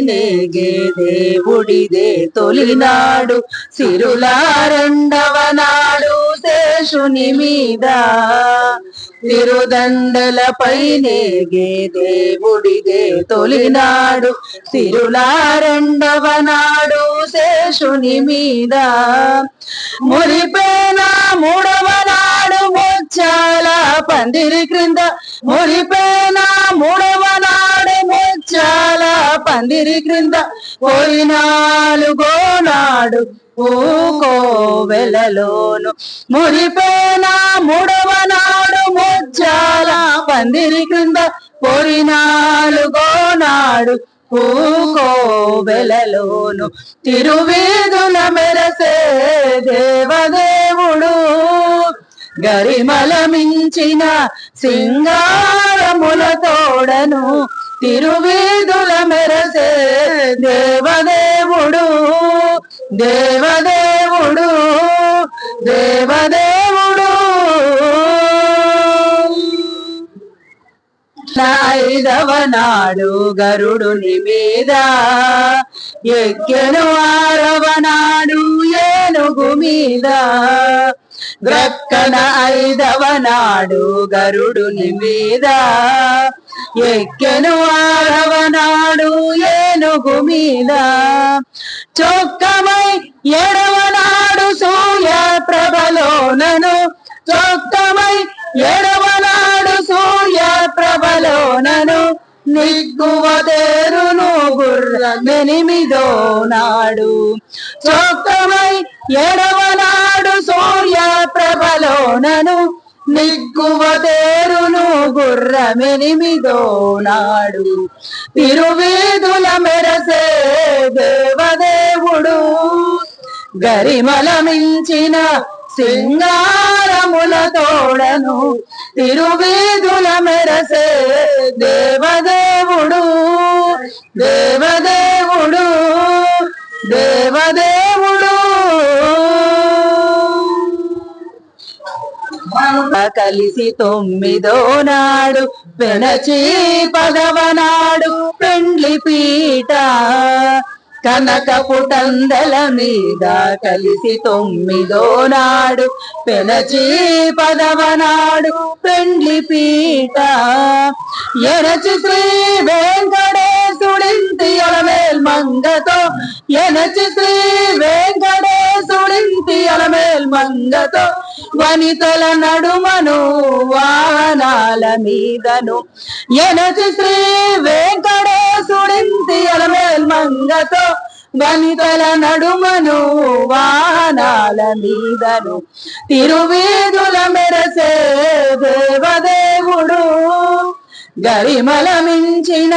నేగే దేవుడిదే తొలినాడు. సిరుల రెండవ నాడు శేషుని మీద. తిరుదండలపై గే దేవుడిదే తొలినాడు. సిరుల రెండవ నాడు శేషుని మీద. మురిపేన మూడవ నాడు ముచ్చాల పందిరి పందిరి క్రింద పోయి నాలుగో నాడు పూకోవెలలోను మూడవ నాడు ముచ్చాల పందిరి క్రింద పోయి నాలుగో నాడు పూకోవెలలోను తిరువీధుల మెరసే దేవదేవుడు గరిమల మించిన సింగారముల తోడను తిరువేదు దేవదేవుడు దేవదేవుడు దేవదేవుడు. ఐదవ నాడు గరుడుని మీద ఎక్కెను ఆరవ నాడు ఏనుగు మీద. గ్రక్కన ఐదవ నాడు గరుడుని మీద ఎక్కెను ఆరవ మీద. చొక్కమై ఏడవ నాడు సూర్య ప్రభలోనను. చొక్కమై ఏడవ నాడు సూర్య ప్రభలోనను. నిగ్గువ తేరును గుర్రమెనిమిదో నాడు చొక్కమై ఏడవ నాడు సూర్య ప్రభలోనను. నిగ్గువ తేరును గుర్రమెనిమిదో నాడు. తిరువీధుల మెరసే దేవదేవుడు. గరిమల మించిన సింగారముల తోడను తిరువీధుల మెరసే దేవదేవుడు. దే కలిసి తొమ్మిదో నాడు పెనచి పదవనాడు పెండ్లి పీట. కనక పుటందల మీద కలిసి తొమ్మిదో నాడు పెనచి పదవనాడు పెండ్లి పీట. ఎనచి శ్రీ వెంకటేశుడింటి అలమేల్ మంగతో ఎనచి శ్రీ వెంకటేశుడింటి అలమేల్ మంగతో వనితల నడుమను వాహనాల మీదను. ఎనచి శ్రీ వెంకటేశుడింటి అలమేల్ మంగతో వనితల నడుమను వాహనాల మీదను. తిరువీధుల మెరసే దేవదేవుడు గరిమల మించిన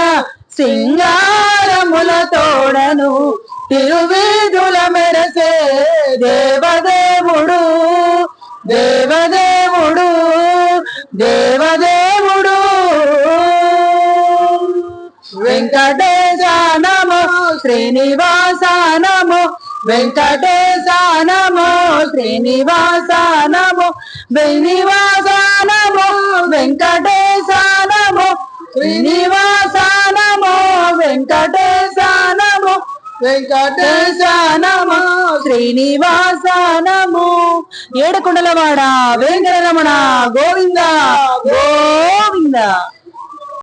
సింగారముల తోడను. తిరువీధుల మెరసే దేవదేవుడు దేవదేవుడు దేవదేవుడు. వెంకటేశానము శ్రీనివాసానమో వెంకటేశానమో శ్రీనివాసానమో శ్రీనివాసానమో వెంకటేశానమో శ్రీనివాసానమో వెంకటేశానమో వెంకటేశానమో? శ్రీనివాసానము. ఏడుకొండలవాడ వెంకటరమణ గోవింద. గోవింద.